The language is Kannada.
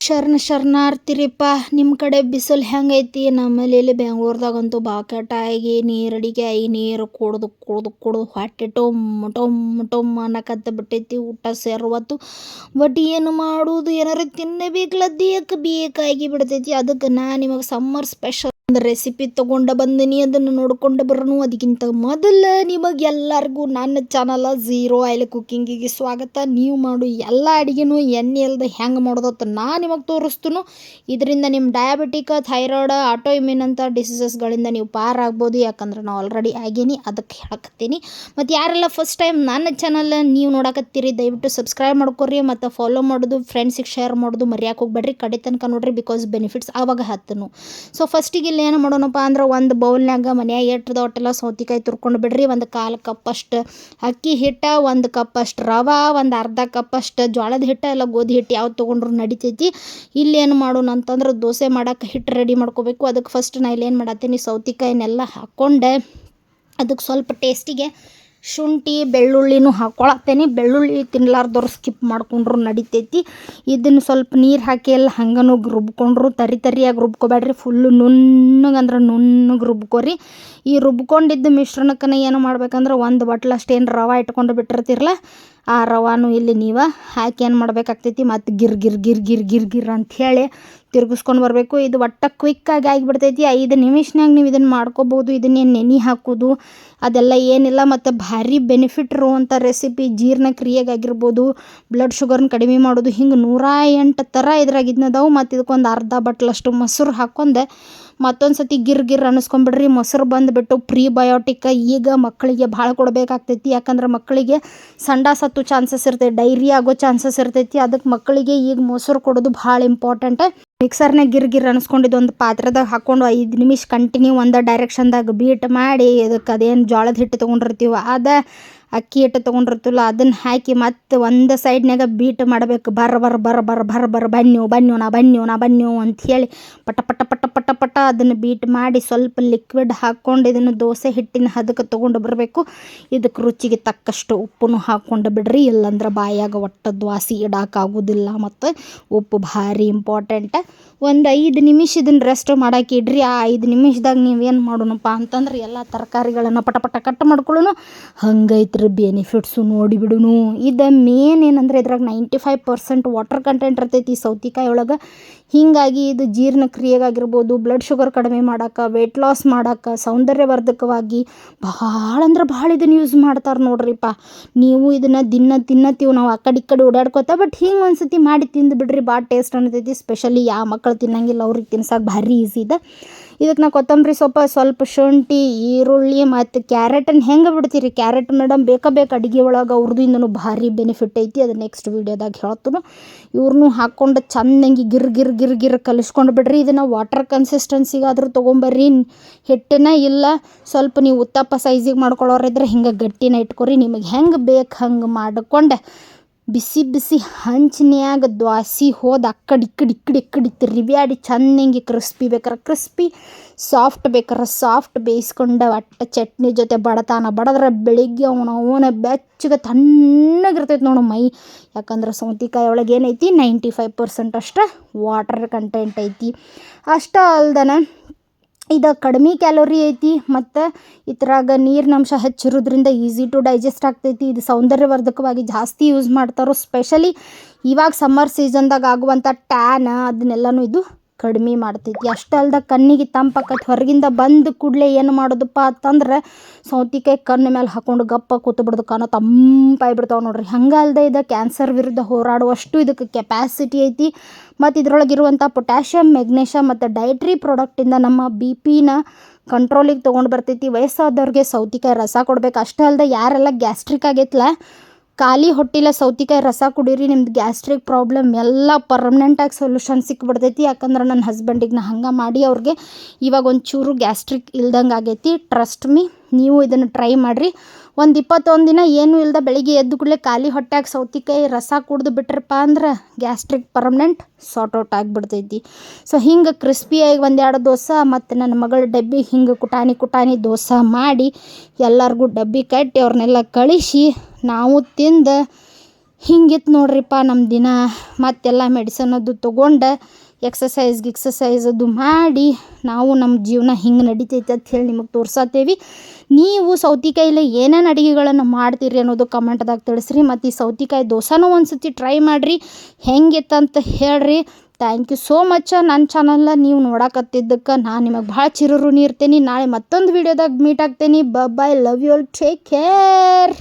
ಶರಣ ಶರಣಾರ್ಥಿರಿಪ್ಪ ನಿಮ್ಮ ಕಡೆ ಬಿಸಿಲು ಹೆಂಗೈತಿ? ನಮ್ಮಲ್ಲಿ ಇಲ್ಲಿ ಬೆಂಗ್ಳೂರ್ದಾಗಂತೂ ಬಾಕೆಟ್ ಆಗಿ ನೀರಡಿಗೆ ಆಗಿ ನೀರು ಕುಡ್ದು ಕುಡ್ದು ಕುಡ್ದು ಹೊಟ್ಟೆ ಟೊಮ್ ಟೊಮ್ ಟೊಮ್ ಅನ್ನಕತ್ತ ಬಿಟ್ಟೈತಿ ಊಟ ಸೇರ್ವತ್ತು ಬಟ್ ಏನು ಮಾಡುವುದು ಏನಾರ ತಿನ್ನಬೇಕಲ್ಲ ದೇಹಕ್ಕೆ ಬೇಕಾಗಿ ಬಿಡ್ತೈತಿ. ಅದಕ್ಕೆ ನಾ ನಿಮಗೆ ಸಮ್ಮರ್ ಸ್ಪೆಷಲ್ ಒಂದು ರೆಸಿಪಿ ತೊಗೊಂಡು ಬಂದಿನಿ ಅದನ್ನು ನೋಡ್ಕೊಂಡು ಬರೋನು. ಅದಕ್ಕಿಂತ ಮೊದಲು ನಿಮಗೆ ಎಲ್ಲರಿಗೂ ನನ್ನ ಚಾನಲ ಝೀರೋ ಆಯಿಲ್ ಕುಕ್ಕಿಂಗಿಗೆ ಸ್ವಾಗತ. ನೀವು ಮಾಡು ಎಲ್ಲ ಅಡುಗೆನೂ ಎಣ್ಣೆ ಇಲ್ಲದೆ ಹೆಂಗೆ ಮಾಡೋದತ್ತ ನಾ ನಿಮಗೆ ತೋರಿಸ್ತುನು. ಇದರಿಂದ ನಿಮ್ಮ ಡಯಾಬಿಟಿಕ್ ಥೈರಾಯ್ಡ್ ಆಟೋ ಇಮ್ಯೂನ್ ಅಂತ ಡಿಸೀಸಸ್ಗಳಿಂದ ನೀವು ಪಾರಾಗ್ಬೋದು ಯಾಕಂದ್ರೆ ನಾವು ಆಲ್ರೆಡಿ ಆಗೀನಿ ಅದಕ್ಕೆ ಹೇಳಕತ್ತೀನಿ. ಮತ್ತು ಯಾರೆಲ್ಲ ಫಸ್ಟ್ ಟೈಮ್ ನನ್ನ ಚಾನಲ್ ನೀವು ನೋಡಕತ್ತೀರಿ, ದಯವಿಟ್ಟು ಸಬ್ಸ್ಕ್ರೈಬ್ ಮಾಡ್ಕೊರಿ ಮತ್ತು ಫಾಲೋ ಮಾಡೋದು ಫ್ರೆಂಡ್ಸಿಗೆ ಶೇರ್ ಮಾಡೋದು ಮರ್ಯಾಕೆ ಹೋಗ್ಬೇಡ್ರಿ. ಕಡೆ ತನಕ ನೋಡ್ರಿ ಬಿಕಾಸ್ ಬೆನಿಫಿಟ್ಸ್ ಆವಾಗ ಹತ್ತನು. ಸೊ ಫಸ್ಟಿಗೆ ಇಲ್ಲಿ ಏನು ಮಾಡೋಣಪ್ಪ ಅಂದ್ರೆ ಒಂದು ಬೌಲ್ನಾಗ ಮನ್ಯಾಗ ಎಟ್ಟದ ಒಟ್ಟೆಲ್ಲ ಸೌತಿಕಾಯಿ ತುರ್ಕೊಂಡು ಬಿಡ್ರಿ, ಒಂದು ಕಾಲು ಕಪ್ಪಷ್ಟು ಅಕ್ಕಿ ಹಿಟ್ಟು, ಒಂದು ಕಪ್ಪಷ್ಟು ರವೆ, ಒಂದು ಅರ್ಧ ಕಪ್ಪಷ್ಟು ಜೋಳದ ಹಿಟ್ಟು ಎಲ್ಲ ಗೋಧಿ ಹಿಟ್ಟು ಯಾವ್ದು ತೊಗೊಂಡ್ರು ನಡಿತೈತಿ. ಇಲ್ಲಿ ಏನು ಮಾಡೋಣ ಅಂತಂದ್ರೆ ದೋಸೆ ಮಾಡೋಕೆ ಹಿಟ್ಟು ರೆಡಿ ಮಾಡ್ಕೋಬೇಕು. ಅದಕ್ಕೆ ಫಸ್ಟ್ ನಾ ಇಲ್ಲಿ ಏನು ಮಾಡತ್ತೀನಿ? ಸೌತಿಕಾಯಿನೆಲ್ಲ ಹಾಕ್ಕೊಂಡೆ ಅದಕ್ಕೆ ಸ್ವಲ್ಪ ಟೇಸ್ಟಿಗೆ ಶುಂಠಿ, ಬೆಳ್ಳುಳ್ಳಿನೂ ಹಾಕ್ಕೊಳತ್ತೇನೆ ಬೆಳ್ಳುಳ್ಳಿ ತಿನ್ಲಾರ್ದವ್ರು ಸ್ಕಿಪ್ ಮಾಡ್ಕೊಂಡ್ರು ನಡಿತೈತಿ. ಇದನ್ನು ಸ್ವಲ್ಪ ನೀರು ಹಾಕಿ ಎಲ್ಲ ಹಂಗನೂ ರುಬ್ಕೊಂಡ್ರು. ತರಿ ತರಿಯಾಗಿ ರುಬ್ಕೊಬೇಡ್ರಿ ಫುಲ್ಲು ನುಣ್ಣಗೆ ಅಂದ್ರೆ ನುಣ್ಣಗೆ ರುಬ್ಕೊರಿ. ಈ ರುಬ್ಕೊಂಡಿದ್ದ ಮಿಶ್ರಣಕ್ಕನ ಏನು ಮಾಡ್ಬೇಕಂದ್ರೆ ಒಂದು ಬಟ್ಲಷ್ಟು ಏನು ರವೆ ಇಟ್ಕೊಂಡು ಬಿಟ್ಟಿರ್ತಿರಲ್ಲ ಆ ರವಾನು ಇಲ್ಲಿ ನೀವು ಹಾಕಿ ಏನು ಮಾಡಬೇಕಾಗ್ತೈತಿ? ಮತ್ತು ಗಿರ್ ಗಿರ್ ಗಿರ್ ಗಿರ್ ಗಿರ್ ಗಿರ್ ಅಂಥೇಳಿ ತಿರ್ಗಿಸ್ಕೊಂಡು ಬರಬೇಕು. ಇದು ಒಟ್ಟ ಕ್ವಿಕ್ಕಾಗಿ ಆಗಿಬಿಡ್ತೈತಿ. ಐದು ನಿಮಿಷನಾಗ ನೀವು ಇದನ್ನು ಮಾಡ್ಕೋಬೋದು. ಇದನ್ನೇನು ನೆನೆ ಹಾಕೋದು, ಅದೆಲ್ಲ ಏನಿಲ್ಲ. ಮತ್ತು ಭಾರಿ ಬೆನಿಫಿಟ್ ಇರುವಂಥ ರೆಸಿಪಿ ಜೀರ್ಣ ಕ್ರಿಯೆಗಾಗಿರ್ಬೋದು ಬ್ಲಡ್ ಶುಗರ್ನ ಕಡಿಮೆ ಮಾಡೋದು. ಹಿಂಗೆ ನೂರ ಎಂಟು ಥರ ಇದ್ರಾಗ ಇದನ್ನದಾವು ಮತ್ತು ಇದಕ್ಕೊಂದು ಅರ್ಧ ಬಟ್ಲಷ್ಟು ಮೊಸರು ಹಾಕ್ಕೊಂಡೆ ಮತ್ತೊಂದು ಸತಿ ಗಿರ್ ಗಿರ್ ಅನ್ನಿಸ್ಕೊಂಬಿಡ್ರಿ. ಮೊಸರು ಬಂದುಬಿಟ್ಟು ಪ್ರೀಬಯೋಟಿಕ್ ಈಗ ಮಕ್ಕಳಿಗೆ ಭಾಳ ಕೊಡಬೇಕಾಗ್ತೈತಿ. ಯಾಕಂದ್ರೆ ಮಕ್ಕಳಿಗೆ ಸಂಡಾಸತ್ತು ಚಾನ್ಸಸ್ ಇರ್ತೈತಿ ಡೈರಿ ಆಗೋ ಚಾನ್ಸಸ್ ಇರ್ತೈತಿ. ಅದಕ್ಕೆ ಮಕ್ಕಳಿಗೆ ಈಗ ಮೊಸರು ಕೊಡೋದು ಭಾಳ ಇಂಪಾರ್ಟೆಂಟ್ ಮಿಕ್ಸರ್ನಾಗ ಗಿರ್ ಗಿರ್ ಅನ್ಸ್ಕೊಂಡಿದ್ದು ಒಂದು ಪಾತ್ರದಾಗ ಹಾಕ್ಕೊಂಡು ಐದು ನಿಮಿಷ ಕಂಟಿನ್ಯೂ ಒಂದು ಡೈರೆಕ್ಷನ್ದಾಗ ಬೀಟ್ ಮಾಡಿ, ಅದಕ್ಕೆ ಅದೇನು ಜೋಳದ ಹಿಟ್ಟು ತೊಗೊಂಡಿರ್ತೀವ ಅದ ಅಕ್ಕಿ ಹಿಟ್ಟು ತೊಗೊಂಡಿರ್ತಲ್ಲ, ಅದನ್ನ ಹಾಕಿ ಮತ್ತು ಒಂದು ಸೈಡ್ನ್ಯಾಗ ಬೀಟ್ ಮಾಡಬೇಕು. ಬರ್ ಬರ್ ಬರ್ ಬರ್ ಬರ್ ಬರ್ ಬನ್ನಿ ಬನ್ನಿ ನಾ ಬನ್ನಿ ನಾ ಬನ್ನಿ ಹೇಳಿ ಪಟ ಪಟ ಪಟ ಪಟ ಪಟ ಅದನ್ನು ಬೀಟ್ ಮಾಡಿ ಸ್ವಲ್ಪ ಲಿಕ್ವಿಡ್ ಹಾಕ್ಕೊಂಡು ಇದನ್ನು ದೋಸೆ ಹಿಟ್ಟಿನ ಹದಕ್ಕೆ ತೊಗೊಂಡು ಬರಬೇಕು. ಇದಕ್ಕೆ ರುಚಿಗೆ ತಕ್ಕಷ್ಟು ಉಪ್ಪನ್ನು ಹಾಕ್ಕೊಂಡು ಬಿಡ್ರಿ. ಇಲ್ಲಂದ್ರೆ ಬಾಯಾಗ ಒಟ್ಟು ದ್ವಾಸಿ ಇಡೋಕ್ಕಾಗೋದಿಲ್ಲ ಮತ್ತು ಉಪ್ಪು ಭಾರಿ ಇಂಪಾರ್ಟೆಂಟ್ ಒಂದು ಐದು ನಿಮಿಷ ಇದನ್ನು ರೆಸ್ಟ್ ಮಾಡಕ್ಕೆ ಇಡ್ರಿ. ಆ ಐದು ನಿಮಿಷದಾಗ ನೀವೇನು ಮಾಡೋಣಪ್ಪ ಅಂತಂದ್ರೆ ಎಲ್ಲ ತರಕಾರಿಗಳನ್ನು ಪಟ ಪಟ ಕಟ್ ಮಾಡ್ಕೊಳ್ಳೋಣ ಹಂಗೈತ್ರಿ. ಬೆನಿಫಿಟ್ಸು ನೋಡಿಬಿಡುನು. ಇದು ಮೇನ್ ಏನಂದ್ರೆ ಇದ್ರಾಗ ninety five percent water content ಇರ್ತೈತಿ ಈ ಸೌತಿಕಾಯಿ ಒಳಗೆ ಹೀಗಾಗಿ ಇದು ಜೀರ್ಣ ಕ್ರಿಯೆಗಾಗಿರ್ಬೋದು ಬ್ಲಡ್ ಶುಗರ್ ಕಡಿಮೆ ಮಾಡೋಕೆ ವೆಯ್ಟ್ ಲಾಸ್ ಮಾಡೋಕೆ, ಸೌಂದರ್ಯವರ್ಧಕವಾಗಿ ಭಾಳ ಅಂದ್ರೆ ಭಾಳ ಇದನ್ನು ಯೂಸ್ ಮಾಡ್ತಾರೆ ನೋಡ್ರಿಪ್ಪ ನೀವು ಇದನ್ನು ದಿನ ತಿನ್ನತ್ತೀವಿ ನಾವು ಆ ಕಡೆ ಈ ಕಡೆ ಓಡಾಡ್ಕೋತ ಬಟ್ ಹಿಂಗೆ ಒಂದು ಸತಿ ಮಾಡಿ ತಿಂದು ಬಿಡ್ರಿ ಭಾಳ ಟೇಸ್ಟ್ ಅನ್ನತೈತಿ. ಸ್ಪೆಷಲಿ ಯಾವ ಮಕ್ಕಳು ತಿನ್ನಂಗಿಲ್ಲ, ಅವ್ರಿಗೆ ತಿನ್ಸಕ್ಕೆ ಭಾರಿ ಈಸಿ ಇದೆ. ಇದಕ್ಕೆ ನಾವು ಕೊತ್ತಂಬರಿ ಸೊಪ್ಪು, ಸ್ವಲ್ಪ ಶುಂಠಿ, ಈರುಳ್ಳಿ ಮತ್ತು ಕ್ಯಾರೆಟನ್ನು ಹೆಂಗೆ ಬಿಡ್ತೀರಿ? ಕ್ಯಾರೆಟ್ ಮೇಡಮ್ ಬೇಕಾ ಬೇಕು ಅಡುಗೆ ಒಳಗೆ ಅವ್ರದ್ದು ಭಾರಿ ಬೆನಿಫಿಟ್ ಐತಿ. ಅದು ನೆಕ್ಸ್ಟ್ ವೀಡಿಯೋದಾಗ ಹೇಳ್ತೀನಿ. ಇವ್ರನ್ನೂ ಹಾಕ್ಕೊಂಡು ಚಂದಂಗಿ ಗಿರ್ ಗಿರ್ ಗಿರ್ ಗಿರ್ ಕಲಿಸ್ಕೊಂಡು ಬಿಡ್ರಿ. ಇದನ್ನು ವಾಟರ್ ಕನ್ಸಿಸ್ಟೆನ್ಸಿಗಾದ್ರೂ ತೊಗೊಂಬರ್ರಿ. ಹಿಟ್ಟನ್ನ ಇಲ್ಲ, ಸ್ವಲ್ಪ ನೀವು ಉತ್ತಪ್ಪ ಸೈಜಿಗೆ ಮಾಡ್ಕೊಳ್ಳೋರಿದ್ರೆ ಹಿಂಗೆ ಗಟ್ಟಿನ ಇಟ್ಕೊರಿ. ನಿಮಗೆ ಹೆಂಗೆ ಬೇಕು ಹಂಗೆ ಮಾಡ್ಕೊಂಡು ಬಿಸಿ ಬಿಸಿ ಹಂಚಿನ್ಯಾಗ ದ್ವಾಸಿ ಹೋದ ಆ ಕಡೆ ಈ ಕಡೆ ಈ ಕಡೆ ಈ ಕಡೆ ಕ್ರಿಸ್ಪಿ ಬೇಕಾರೆ. ಕ್ರಿಸ್ಪಿ ಸಾಫ್ಟ್ ಬೇಕಾರೆ. ಸಾಫ್ಟ್ ಬೇಯಿಸ್ಕೊಂಡು ಒಟ್ಟು ಚಟ್ನಿ ಜೊತೆ ಬಡತಾನ. ಬಡದ್ರೆ ಬೆಳಿಗ್ಗೆ ಅವನ ಅವನ ಬೆಚ್ಚಗೆ ತಣ್ಣಗಿರ್ತೈತೆ ನೋಡು ಮೈ. ಯಾಕಂದ್ರೆ ಸೌತಿಕಾಯಿ ಒಳಗೆ ಏನೈತಿ? ನೈಂಟಿ ಫೈವ್ ಪರ್ಸೆಂಟ್ ಅಷ್ಟು ವಾಟರ್ ಕಂಟೆಂಟ್ ಐತಿ. ಅಷ್ಟೇ ಅಲ್ದನ ಇದು ಕಡಿಮೆ ಕ್ಯಾಲೋರಿ ಐತಿ, ಮತ್ತು ಇದ್ರಾಗ ನೀರಿನಂಶ ಹೆಚ್ಚಿರೋದ್ರಿಂದ ಈಸಿ ಟು ಡೈಜೆಸ್ಟ್ ಆಗ್ತೈತಿ. ಇದು ಸೌಂದರ್ಯವರ್ಧಕವಾಗಿ ಜಾಸ್ತಿ ಯೂಸ್ ಮಾಡ್ತಾರೋ ಸ್ಪೆಷಲಿ ಇವಾಗ ಸಮ್ಮರ್ ಸೀಸನ್ದಾಗ ಆಗುವಂಥ ಟ್ಯಾನ್ ಅದನ್ನೆಲ್ಲನೂ ಇದು ಕಡಿಮೆ ಮಾಡ್ತೈತಿ ಅಷ್ಟೇ ಅಲ್ದ ಕಣ್ಣಿಗೆ ತಂಪಾಕತಿ ಹೊರಗಿಂದ ಬಂದ ಕೂಡಲೇ ಏನು ಮಾಡೋದಪ್ಪ ಅಂತಂದ್ರೆ ಸೌತಿಕಾಯಿ ಕಣ್ಣು ಮೇಲೆ ಹಾಕೊಂಡು ಗಪ್ಪ ಕೂತು ಬಿಡೋದು ಕಣ್ಣು ತಂಪಾಗಿ ಬಿಡ್ತಾವೆ ನೋಡ್ರಿ. ಹಂಗೆ ಅಲ್ದೆ ಇದು ಕ್ಯಾನ್ಸರ್ ವಿರುದ್ಧ ಹೋರಾಡುವಷ್ಟು ಇದಕ್ಕೆ ಕೆಪ್ಯಾಸಿಟಿ ಐತಿ. ಮತ್ತು ಇದ್ರೊಳಗಿರುವಂಥ ಪೊಟ್ಯಾಷಿಯಮ್ ಮೆಗ್ನೇಷಿಯಮ್ ಮತ್ತು ಡೈಟ್ರಿ ಪ್ರಾಡಕ್ಟಿಂದ ನಮ್ಮ ಬಿ ಪಿನ ಕಂಟ್ರೋಲಿಗೆ ತೊಗೊಂಡು ಬರ್ತೈತಿ. ವಯಸ್ಸಾದವ್ರಿಗೆ ಸೌತಿಕಾಯಿ ರಸ ಕೊಡ್ಬೇಕು. ಅಷ್ಟೇ ಅಲ್ಲದೆ ಯಾರೆಲ್ಲ ಗ್ಯಾಸ್ಟ್ರಿಕ್ ಆಗೈತಲ್ಲ ಖಾಲಿ ಹೊಟ್ಟಿಲ್ಲ ಸೌತಿಕಾಯಿ ರಸ ಕುಡೀರಿ, ನಿಮ್ದು ಗ್ಯಾಸ್ಟ್ರಿಕ್ ಪ್ರಾಬ್ಲಮ್ ಎಲ್ಲ ಪರ್ಮನೆಂಟಾಗಿ ಸೊಲ್ಯೂಷನ್ ಸಿಕ್ಬಿಡ್ತೈತಿ. ಯಾಕಂದ್ರೆ ನನ್ನ ಹಸ್ಬೆಂಡಿಗೆ ನಾ ಹಂಗೆ ಮಾಡಿ ಅವ್ರಿಗೆ ಇವಾಗ ಒಂಚೂರು ಗ್ಯಾಸ್ಟ್ರಿಕ್ ಇಲ್ದಂಗೆ ಆಗೈತಿ. ಟ್ರಸ್ಟ್ ಮೀ ನೀವು ಇದನ್ನು ಟ್ರೈ ಮಾಡಿರಿ. ಒಂದು ಇಪ್ಪತ್ತೊಂದು ದಿನ ಏನೂ ಇಲ್ಲದ ಬೆಳಿಗ್ಗೆ ಎದ್ದು ಕೂಡಲೇ ಖಾಲಿ ಹೊಟ್ಟೆಗೆ ಸೌತಿಕಾಯಿ ರಸ ಕುಡ್ದು ಬಿಟ್ರಪ್ಪ ಅಂದ್ರೆ ಗ್ಯಾಸ್ಟ್ರಿಕ್ ಪರ್ಮನೆಂಟ್ ಸಾರ್ಟ್ ಔಟ್ ಆಗಿಬಿಡ್ತೈತಿ. ಸೊ ಹಿಂಗೆ ಕ್ರಿಸ್ಪಿಯಾಗಿ ಒಂದೆರಡು ದೋಸೆ ಮತ್ತು ನನ್ನ ಮಗಳ ಡಬ್ಬಿ ಹಿಂಗೆ ಕುಟಾಣಿ ಕುಟಾಣಿ ದೋಸೆ ಮಾಡಿ ಎಲ್ಲರಿಗೂ ಡಬ್ಬಿ ಕಟ್ಟಿ ಅವ್ರನ್ನೆಲ್ಲ ಕಳಿಸಿ ನಾವು ತಿಂದು ಹಿಂಗಿತ್ತು ನೋಡ್ರಿಪ್ಪ ನಮ್ಮ ದಿನ. ಮತ್ತೆಲ್ಲ ಮೆಡಿಸನ್ ಅದು ತೊಗೊಂಡು ಎಕ್ಸಸೈಸ್ ಗಿಕ್ಸಸೈಸ್ ಅದು ಮಾಡಿ ನಾವು ನಮ್ಮ ಜೀವನ ಹಿಂಗೆ ನಡಿತೈತೆ ಅಂತ ಹೇಳಿ ನಿಮಗೆ ತೋರ್ಸತ್ತೇವಿ ನೀವು ಸೌತಿಕಾಯಿಲೆ ಏನೇನು ಅಡುಗೆಗಳನ್ನು ಮಾಡ್ತೀರಿ ಅನ್ನೋದು ಕಮೆಂಟ್ದಾಗ ತಿಳಿಸ್ರಿ. ಮತ್ತು ಈ ಸೌತಿಕಾಯಿ ದೋಸೆನೂ ಒಂದು ಸತಿ ಟ್ರೈ ಮಾಡಿರಿ. ಹೆಂಗಿತ್ತಂತ ಹೇಳ್ರಿ. ಥ್ಯಾಂಕ್ ಯು ಸೋ ಮಚ್ ನನ್ನ ಚಾನಲ್ನ ನೀವು ನೋಡಕತ್ತಿದ್ದಕ್ಕೆ ನಾನು ನಿಮಗೆ ಭಾಳ ಚಿರಋಣಿ ಇರ್ತೀನಿ. ನಾಳೆ ಮತ್ತೊಂದು ವೀಡಿಯೋದಾಗ ಮೀಟ್ ಆಗ್ತೀನಿ. ಬ bye love you all take care